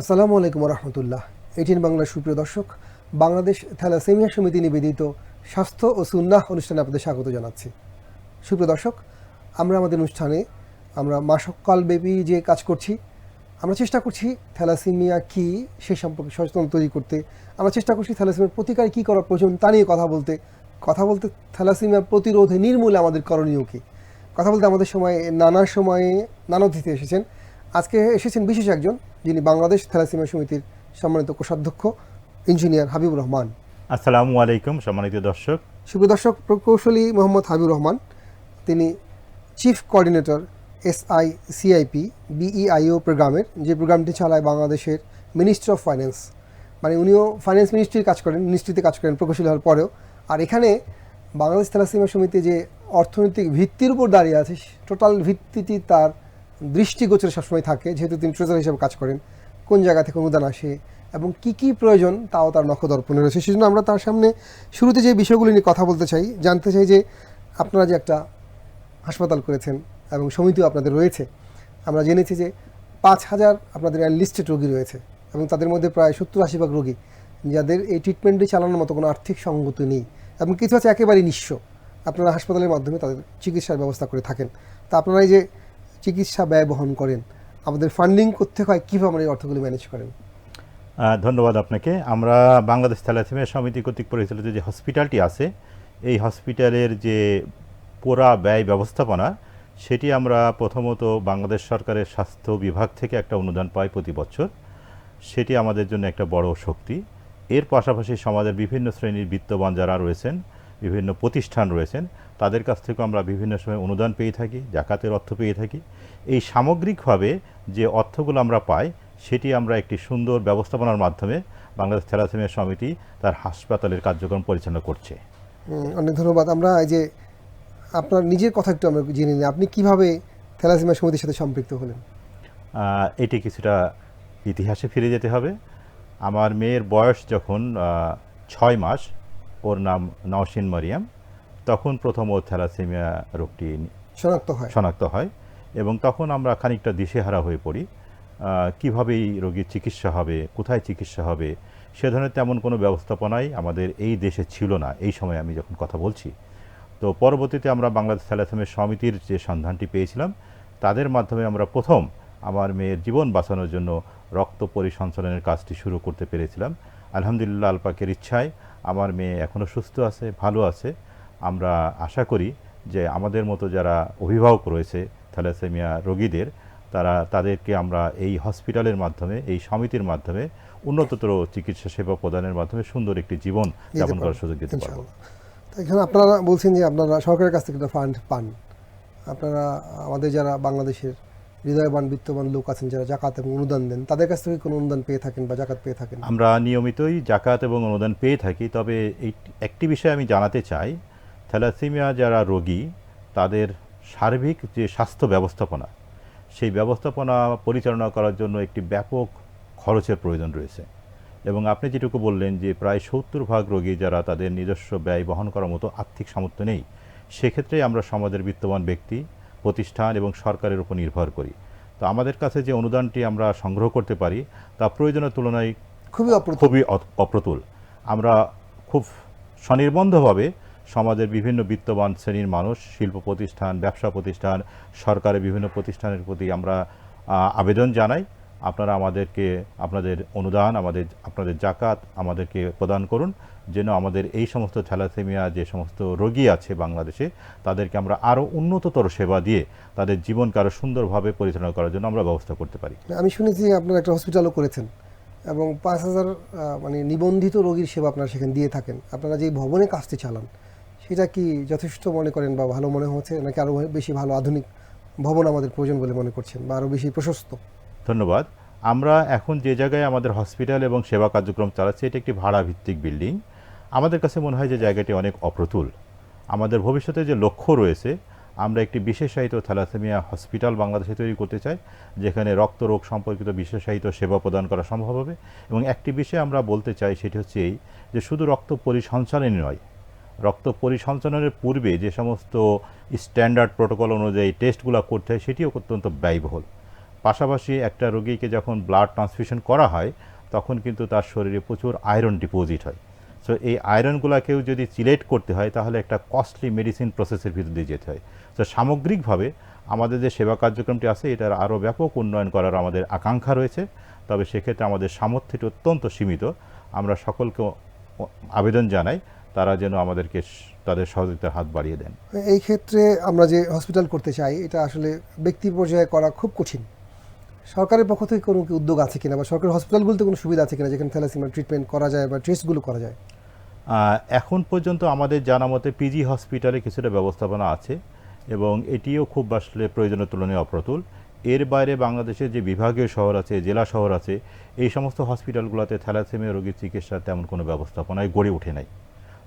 আসসালামু আলাইকুম রহমতুল্লাহ এটিন বাংলার সুপ্রিয় দর্শক, বাংলাদেশ থ্যালাসেমিয়া সমিতি নিবেদিত স্বাস্থ্য ও সুন্নাহ অনুষ্ঠানে আপনাদের স্বাগত জানাচ্ছি। সুপ্রিয় দর্শক, আমরা আমাদের অনুষ্ঠানে আমরা মাসককালব্যাপী যে কাজ করছি, আমরা চেষ্টা করছি থ্যালাসেমিয়া কী, সে সম্পর্কে সচেতন তৈরি করতে। আমরা চেষ্টা করছি থ্যালাসেমিয়ার প্রতিকার কী করা প্রয়োজন তা নিয়ে কথা বলতে। কথা বলতে থ্যালাসেমিয়া প্রতিরোধে নির্মূলে আমাদের করণীয় কী? কথা বলতে আমাদের সময়, নানা সময়ে নানা অতিথি এসেছেন। আজকে এসেছেন বিশেষ একজন যিনি বাংলাদেশ থ্যালাসেমিয়া সমিতির সম্মানিত কোষাধ্যক্ষ ইঞ্জিনিয়ার হাবিবুর রহমান। আসসালামু আলাইকুম সম্মানিত দর্শক। সুপ্রিয় দর্শক প্রকৌশলী মোহাম্মদ হাবিবুর রহমান তিনি chief coordinator S S I C I P B E I O প্রোগ্রামের যে প্রোগ্রামটি চালায় বাংলাদেশের মিনিস্ট্রি অফ ফাইন্যান্স। মানে উনিও ফাইন্যান্স মিনিস্ট্রির কাজ করেন মিনিস্ট্রিতে কাজ করেন প্রকৌশলী হওয়ার পরেও। আর এখানে বাংলাদেশ থ্যালাসেমিয়া সমিতি যে অর্থনৈতিক ভিত্তির উপর দাঁড়িয়ে আছে টোটাল ভিত্তিটি তার দৃষ্টিগোচরে সবসময় থাকে, যেহেতু তিনি ট্রেজার হিসেবে কাজ করেন। কোন জায়গা থেকে অনুদান আসে এবং কি কি প্রয়োজন তাও তার নখদর্পণে রয়েছে। সেজন্য আমরা তার সামনে শুরুতে যে বিষয়গুলি নিয়ে কথা বলতে চাই, জানতে চাই যে আপনারা যে একটা হাসপাতাল করেছেন এবং সমিতিও আপনাদের রয়েছে, আমরা জেনেছি যে পাঁচ হাজার আপনাদের লিস্টেড রোগী রয়েছে এবং তাদের মধ্যে প্রায় সত্তর আশি ভাগ রোগী, যাদের এই ট্রিটমেন্টটি চালানোর মতো কোনো আর্থিক সঙ্গতি নেই এবং কিছু আছে একেবারেই নিঃস্ব। আপনারা হাসপাতালের মাধ্যমে তাদের চিকিৎসার ব্যবস্থা করে থাকেন। তা আপনারা এই যে চিকিৎসা ব্যয় বহন করেন। আমাদের ফান্ডিং করতে হয়, কীভাবে আমরা এই অর্থগুলি ম্যানেজ করেন? ধন্যবাদ আপনাকে। আমরা বাংলাদেশ থ্যালাসেমিয়া সমিতি কর্তৃক পরিচালিত যে হসপিটালটি আছে, এই হসপিটালের যে পোড়া ব্যয় ব্যবস্থাপনা, সেটি আমরা প্রথমত বাংলাদেশ সরকারের স্বাস্থ্য বিভাগ থেকে একটা অনুদান পাই প্রতি বছর। সেটি আমাদের জন্য একটা বড় শক্তি। এর পাশাপাশি সমাজের বিভিন্ন শ্রেণির বিত্তবান যারা রয়েছেন বিভিন্ন প্রতিষ্ঠান রয়েছেন তাদের কাছ থেকেও আমরা বিভিন্ন সময় অনুদান পেয়ে থাকি জাকাতের অর্থ পেয়ে থাকি। এই সামগ্রিকভাবে যে অর্থগুলো আমরা পাই সেটি আমরা একটি সুন্দর ব্যবস্থাপনার মাধ্যমে বাংলাদেশ থ্যালাসেমিয়া সমিতি তার হাসপাতালের কার্যক্রম পরিচালনা করছে। অনেক ধন্যবাদ। আমরা এই যে আপনার নিজের কথা একটু আমরা জেনে নিই আপনি কীভাবে থ্যালাসেমিয়া সমিতির সাথে সম্পৃক্ত হলেন? এটি কিছুটা ইতিহাসে ফিরে যেতে হবে। আমার মেয়ের বয়স যখন ছয় মাস ওর নাম নওশিন মারিয়াম। তখন প্রথম ও থ্যালাসেমিয়া রোগটি শনাক্ত হয়। শনাক্ত হয় এবং তখন আমরা খানিকটা দিশেহারা হয়ে পড়ি। কীভাবে এই রোগীর চিকিৎসা হবে কোথায় চিকিৎসা হবে সে ধরনের তেমন কোনো ব্যবস্থাপনাই আমাদের এই দেশে ছিল না এই সময় আমি যখন কথা বলছি। তো পরবর্তীতে আমরা বাংলাদেশ থ্যালাসেমিয়া সমিতির যে সন্ধানটি পেয়েছিলাম তাদের মাধ্যমে আমরা প্রথম আমার মেয়ের জীবন বাঁচানোর জন্য রক্ত পরিসঞ্চালনের কাজটি শুরু করতে পেরেছিলাম। আলহামদুলিল্লাহ আলপাকের ইচ্ছায় আমার মেয়ে এখনও সুস্থ আছে ভালো আছে। আমরা আশা করি যে আমাদের মতো যারা অভিভাবক রয়েছে থ্যালাসেমিয়া রোগীদের তারা তাদেরকে আমরা এই হসপিটালের মাধ্যমে এই সমিতির মাধ্যমে উন্নততর চিকিৎসা সেবা প্রদানের মাধ্যমে সুন্দর একটি জীবন যাপন করার সুযোগ দিতে পারব। এখানে আপনারা বলছেন যে আপনারা সরকারের কাছ থেকে একটা ফান্ড পান। আপনারা আমাদের যারা বাংলাদেশের হৃদয়বান, বিত্তবান লোক আছেন যারা জাকাত এবং অনুদান দেন, তাদের কাছ থেকে কোনো অনুদান পেয়ে থাকেন বা জাকাত পেয়ে থাকেন? আমরা নিয়মিতই জাকাত এবং অনুদান পেয়ে থাকি, তবে এই একটি বিষয় আমি জানাতে চাই, থ্যালাসেমিয়া যারা রোগী, তাদের সার্বিক যে স্বাস্থ্য ব্যবস্থাপনা, সেই ব্যবস্থাপনা পরিচালনা করার জন্য একটি ব্যাপক খরচের প্রয়োজন রয়েছে। এবং আপনি যেটুকু বললেন যে প্রায় সত্তর ভাগ রোগী যারা তাদের নিজস্ব ব্যয় বহন করার মতো আর্থিক সামর্থ্য নেই সেক্ষেত্রে আমরা সমাজের বিত্তবান ব্যক্তি প্রতিষ্ঠান এবং সরকারের উপর নির্ভর করি। তো আমাদের কাছে যে অনুদানটি আমরা সংগ্রহ করতে পারি তা প্রয়োজনের তুলনায় খুবই খুবই অপ্রতুল। আমরা খুব স্বনির্বন্ধভাবে সমাজের বিভিন্ন বিত্তবান শ্রেণির মানুষ শিল্প প্রতিষ্ঠান ব্যবসা প্রতিষ্ঠান সরকারের বিভিন্ন প্রতিষ্ঠানের প্রতি আমরা আবেদন জানাই। আপনারা আমাদেরকে আপনাদের অনুদান, আমাদের, আপনাদের জাকাত আমাদেরকে প্রদান করুন, যেন আমাদের এই সমস্ত থ্যালাসেমিয়া, যে সমস্ত রোগী আছে বাংলাদেশে, তাদেরকে আমরা আরও উন্নততর সেবা দিয়ে তাদের জীবনকে আরও সুন্দরভাবে পরিচালনা করার জন্য আমরা ব্যবস্থা করতে পারি। আমি শুনেছি আপনারা একটা হসপিটালও করেছেন এবং পাঁচ হাজার মানে নিবন্ধিত রোগীর সেবা আপনারা সেখানে দিয়ে থাকেন। আপনারা যেই ভবনে কাজটি চালান, সেটা কি যথেষ্ট মনে করেন বা ভালো মনে হচ্ছে? নাকি আরও বেশি ভালো আধুনিক ভবন আমাদের প্রয়োজন বলে মনে করছেন বা আরও বেশি প্রশস্ত? ধন্যবাদ। আমরা এখন যে জায়গায় আমাদের হসপিটাল এবং সেবা কার্যক্রম চালাচ্ছি, এটি একটি ভাড়া ভিত্তিক বিল্ডিং। আমাদের কাছে মনে হয় যে জায়গাটি অনেক অপ্রতুল। আমাদের ভবিষ্যতে যে লক্ষ্য রয়েছে, আমরা একটি বিশেষায়িত থ্যালাসেমিয়া হসপিটাল বাংলাদেশে তৈরি করতে চাই, যেখানে রক্ত রোগ সম্পর্কিত বিশেষায়িত সেবা প্রদান করা সম্ভব হবে এবং একটি বিষয়ে আমরা বলতে চাই, সেটি হচ্ছে এই যে শুধু রক্ত পরিসঞ্চালনই নয়, রক্ত পরিসঞ্চালনের পূর্বে যে সমস্ত স্ট্যান্ডার্ড প্রোটোকল অনুযায়ী টেস্টগুলো করতে হয়, সেটিও অত্যন্ত ব্যয়বহুল। পাশাপাশি একটা রোগীকে যখন ব্লাড ট্রান্সফিউশন করা হয়, তখন কিন্তু তার শরীরে প্রচুর আয়রন ডিপোজিট হয়। সো এই আয়রনগুলোকেও যদি চিলেট করতে হয়, তাহলে একটা কস্টলি মেডিসিন প্রসেসের ভিতর দিয়ে যেতে হয়। তো সামগ্রিকভাবে আমাদের যে সেবা কার্যক্রমটি আছে, এটার আরও ব্যাপক উন্নয়ন করার আমাদের আকাঙ্ক্ষা রয়েছে। তবে সেক্ষেত্রে আমাদের সামর্থ্যটি অত্যন্ত সীমিত। আমরা সকলকে আবেদন জানাই, তারা যেন আমাদেরকে তাদের সহযোগিতার হাত বাড়িয়ে দেন। এই ক্ষেত্রে আমরা যে হসপিটাল করতে চাই, এটা আসলে ব্যক্তি পর্যায়ে করা খুব কঠিন। সরকারের পক্ষ থেকে কোনো উদ্যোগ আছে কিনা বা সরকারি হসপিটালগুলোতে কোনো সুবিধা আছে কিনা যেখানে থ্যালাসিমিয়া ট্রিটমেন্ট করা যায় বা টেস্টগুলো করা যায়? এখন পর্যন্ত আমাদের জানা মতে পিজি হসপিটালে কিছুটা ব্যবস্থাপনা আছে এবং এটিও খুব আসলে প্রয়োজনের তুলনায় অপ্রতুল। এর বাইরে বাংলাদেশের যে বিভাগীয় শহর আছে, জেলা শহর আছে, এই সমস্ত হসপিটালগুলোতে থ্যালাসেমিয়া রোগীর চিকিৎসার তেমন কোনো ব্যবস্থাপনায় গড়ে ওঠে নাই।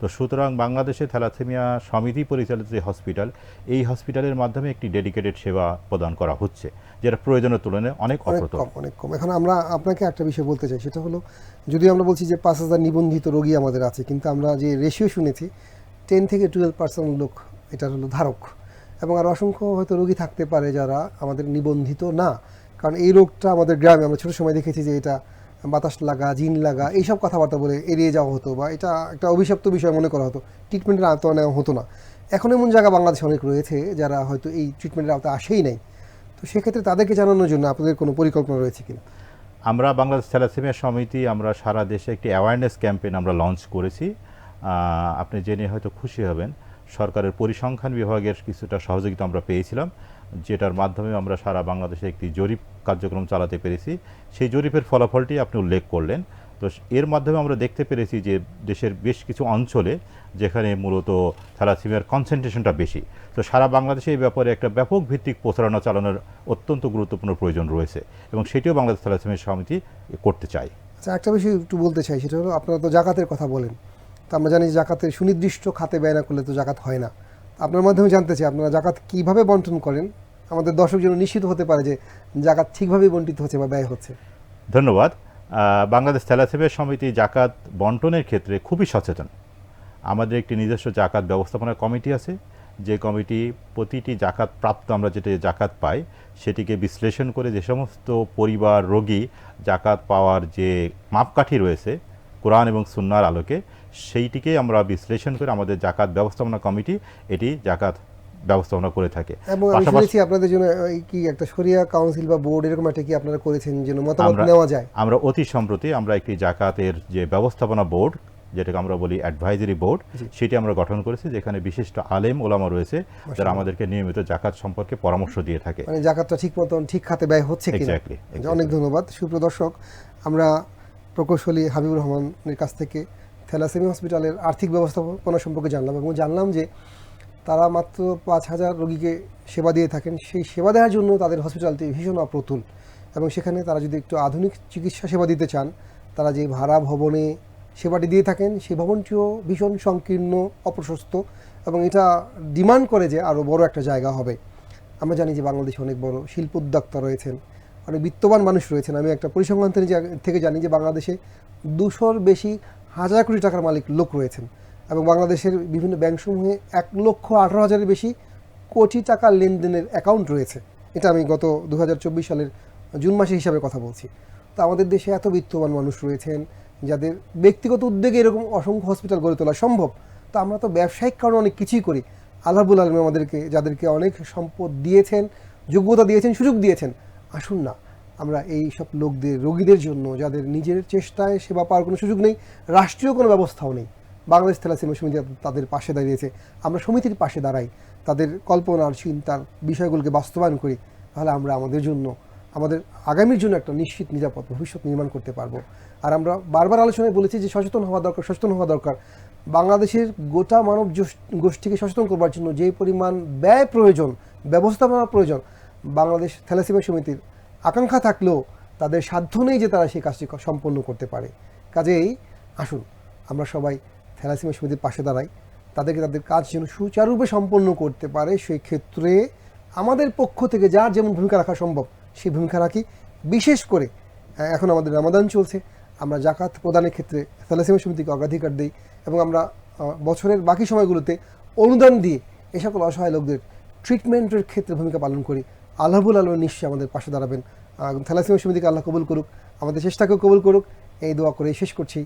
তো সুতরাং বাংলাদেশে থ্যালাসেমিয়া সমিতি পরিচালিত যে হসপিটাল এই হসপিটালের মাধ্যমে একটি ডেডিকেটেড সেবা প্রদান করা হচ্ছে যেটা প্রয়োজনের তুলনায় অনেক অনেক কম অনেক কম। এখন আমরা আপনাকে একটা বিষয় বলতে চাই সেটা হলো যদি আমরা বলছি যে পাঁচ হাজার নিবন্ধিত রোগী আমাদের আছে কিন্তু আমরা যে রেশিও শুনেছি টেন থেকে টুয়েলভ পার্সেন্ট লোক এটার হলো ধারক। এবং আর অসংখ্য হয়তো রোগী থাকতে পারে যারা আমাদের নিবন্ধিত না কারণ এই রোগটা আমাদের গ্রামে আমরা ছোটো সময় দেখেছি যে এটা বাতাস লাগা, জিন লাগা, এইসব কথাবার্তা বলে এড়িয়ে যাওয়া হতো বা এটা একটা অভিশপ্ত বিষয় মনে করা হতো। ট্রিটমেন্টের আওতায় নেওয়া হতো না। এখন এমন জায়গা বাংলাদেশে অনেক রয়েছে যারা হয়তো এই ট্রিটমেন্টের আওতায় আসেই নাই। তো সেক্ষেত্রে তাদেরকে জানানোর জন্য আপনাদের কোনো পরিকল্পনা রয়েছে কিনা? আমরা বাংলাদেশ থ্যালাসেমিয়া সমিতি, আমরা সারা দেশে একটি অ্যাওয়ারনেস ক্যাম্পেইন আমরা লঞ্চ করেছি। আপনি জেনে হয়তো খুশি হবেন। সরকারের পরিসংখ্যান বিভাগের কিছুটা সহযোগিতা আমরা পেয়েছিলাম। যেটার মাধ্যমে আমরা সারা বাংলাদেশে একটি জরিপ কার্যক্রম চালাতে পেরেছি, সেই জরিপের ফলাফলটি আপনি উল্লেখ করলেন। তো এর মাধ্যমে আমরা দেখতে পেরেছি যে দেশের বেশ কিছু অঞ্চলে যেখানে মূলত থ্যালাসেমিয়ার কনসেন্ট্রেশনটা বেশি। তো সারা বাংলাদেশে এই ব্যাপারে একটা ব্যাপক ভিত্তিক প্রচারণা চালানোর অত্যন্ত গুরুত্বপূর্ণ প্রয়োজন রয়েছে এবং সেটিও বাংলাদেশ থ্যালাসেমিয়া সমিতি করতে চায়। আচ্ছা একটা বিষয় একটু বলতে চাই, সেটা হলো আপনারা তো জাকাতের কথা বলেন। তো আমরা জানি জাকাতের সুনির্দিষ্ট খাতে ব্যয় না করলে তো জাকাত হয় না। আপনার মাধ্যমে জানতে চাই, আপনারা জাকাত কীভাবে বন্টন করেন? আমাদের দর্শক যেন নিশ্চিত হতে পারে যে জাকাত ঠিকভাবে বন্টিত হচ্ছে বা ব্যয় হচ্ছে। ধন্যবাদ। বাংলাদেশ থ্যালাসেমিয়া সমিতি জাকাত বন্টনের ক্ষেত্রে খুবই সচেতন। আমাদের একটি নিজস্ব জাকাত ব্যবস্থাপনা কমিটি আছে, যে কমিটি প্রতিটি জাকাত প্রাপ্ত আমরা যেটা জাকাত পাই, সেটিকে বিশ্লেষণ করে যে সমস্ত পরিবার, রোগী জাকাত পাওয়ার যে মাপকাঠি রয়েছে, কোরআন এবং সুন্নার আলোকে, সেইটিকে আমরা বিশ্লেষণ করে আমাদের জাকাত ব্যবস্থাপনা কমিটি এটি জাকাত ব্যবস্থাপনা করে থাকে। পাশাপাশি আপনাদের জন্য কি একটা শরিয়া কাউন্সিল বা বোর্ড এরকম একটা কি আপনারা করেছেন যেন মতামত নেওয়া যায়? আমরা অতি সম্প্রতি আমরা একটি জাকাতের যে ব্যবস্থাপনা বোর্ড যেটাকে আমরা বলি অ্যাডভাইজারি বোর্ড সেটি আমরা গঠন করেছি যেখানে বিশিষ্ট আলেম ওলামা রয়েছে যারা আমাদেরকে নিয়মিত জাকাত সম্পর্কে পরামর্শ দিয়ে থাকে। মানে জাকাতটা ঠিক মতন ঠিক খাতে ব্যয় হচ্ছে কিনা? Exactly. অনেক ধন্যবাদ। সুপ্রদর্শক আমরা প্রকৌশলী হাবিবুর রহমানের কাছ থেকে থ্যালাসেমি হসপিটালের আর্থিক ব্যবস্থাপনা সম্পর্কে জানলাম এবং জানলাম যে তারা মাত্র পাঁচ হাজার রোগীকে সেবা দিয়ে থাকেন। সেই সেবা দেওয়ার জন্য তাদের হসপিটালটি ভীষণ অপ্রতুল এবং সেখানে তারা যদি একটু আধুনিক চিকিৎসা সেবা দিতে চান, তারা যে ভাড়া ভবনে সেবাটি দিয়ে থাকেন, সেই ভবনটিও ভীষণ সংকীর্ণ, অপ্রশস্ত এবং এটা ডিমান্ড করে যে আরও বড় একটা জায়গা হবে। আমরা জানি যে বাংলাদেশে অনেক বড় শিল্প উদ্যোক্তা রয়েছেন, অনেক বিত্তবান মানুষ রয়েছেন। আমি একটা পরিসংখ্যান থেকে জানি যে বাংলাদেশে দুশোর বেশি হাজার কোটি টাকার মালিক লোক রয়েছেন। এবং বাংলাদেশের বিভিন্ন ব্যাংকসমূহে এক লক্ষ আঠারো হাজারের বেশি কোটি টাকা লেনদেনের অ্যাকাউন্ট রয়েছে। এটা আমি গত দু হাজার চব্বিশ সালের জুন মাসের হিসাবে কথা বলছি। তো আমাদের দেশে এত বিত্তবান মানুষ রয়েছেন যাদের ব্যক্তিগত উদ্যোগে এরকম অসংখ্য হসপিটাল গড়ে তোলা সম্ভব। তো আমরা তো ব্যবসায়িক কারণে অনেক কিছুই করি। আল্লাহবুল আলম আমাদেরকে, যাদেরকে অনেক সম্পদ দিয়েছেন, যোগ্যতা দিয়েছেন, সুযোগ দিয়েছেন, আসুন না। আমরা এই সব লোকদের, রোগীদের জন্য, যাদের নিজের চেষ্টায় সেবা পাওয়ার কোনো সুযোগ নেই, রাষ্ট্রীয় কোনো ব্যবস্থাও নেই। বাংলাদেশ থ্যালাসেমিয়া সমিতি তাদের পাশে দাঁড়িয়েছে, আমরা সমিতির পাশে দাঁড়াই, তাদের কল্পনার, চিন্তার বিষয়গুলোকে বাস্তবায়ন করি, তাহলে আমরা আমাদের জন্য, আমাদের আগামীর জন্য একটা নিশ্চিত, নিরাপদ ভবিষ্যৎ নির্মাণ করতে পারব। আর আমরা বারবার আলোচনায় বলেছি যে সচেতন হওয়া দরকার, সচেতন হওয়া দরকার। বাংলাদেশের গোটা মানব গোষ্ঠীকে সচেতন করবার জন্য যে পরিমাণ ব্যয় প্রয়োজন ব্যবস্থাপনা প্রয়োজন, বাংলাদেশ থ্যালাসেমিয়া সমিতির আকাঙ্ক্ষা থাকলেও তাদের সাধ্য নেই যে তারা সেই কাজটি সম্পন্ন করতে পারে। কাজেই আসুন, আমরা সবাই থ্যালাসেমিয়া সমিতির পাশে দাঁড়াই তাদেরকে তাদের কাজ যেন সুচারুরূপে সম্পন্ন করতে পারে সেই ক্ষেত্রে আমাদের পক্ষ থেকে যার যেমন ভূমিকা রাখা সম্ভব সেই ভূমিকা রাখি। বিশেষ করে এখন আমাদের রামাদান চলছে। আমরা জাকাত প্রদানের ক্ষেত্রে থ্যালাসেমিয়া সমিতিকে অগ্রাধিকার দিই এবং আমরা বছরের বাকি সময়গুলোতে অনুদান দিয়ে এ সকল অসহায় লোকদের ট্রিটমেন্টের ক্ষেত্রে ভূমিকা পালন করি। আল্লাহবুল আলম নিশ্চয়ই আমাদের পাশে দাঁড়াবেন। আহ, থ্যালাসিমা সমিতিকে আল্লাহ কবুল করুক। আমাদের চেষ্টাকেও কবুল করুক। এই দোয়া করে শেষ করছি।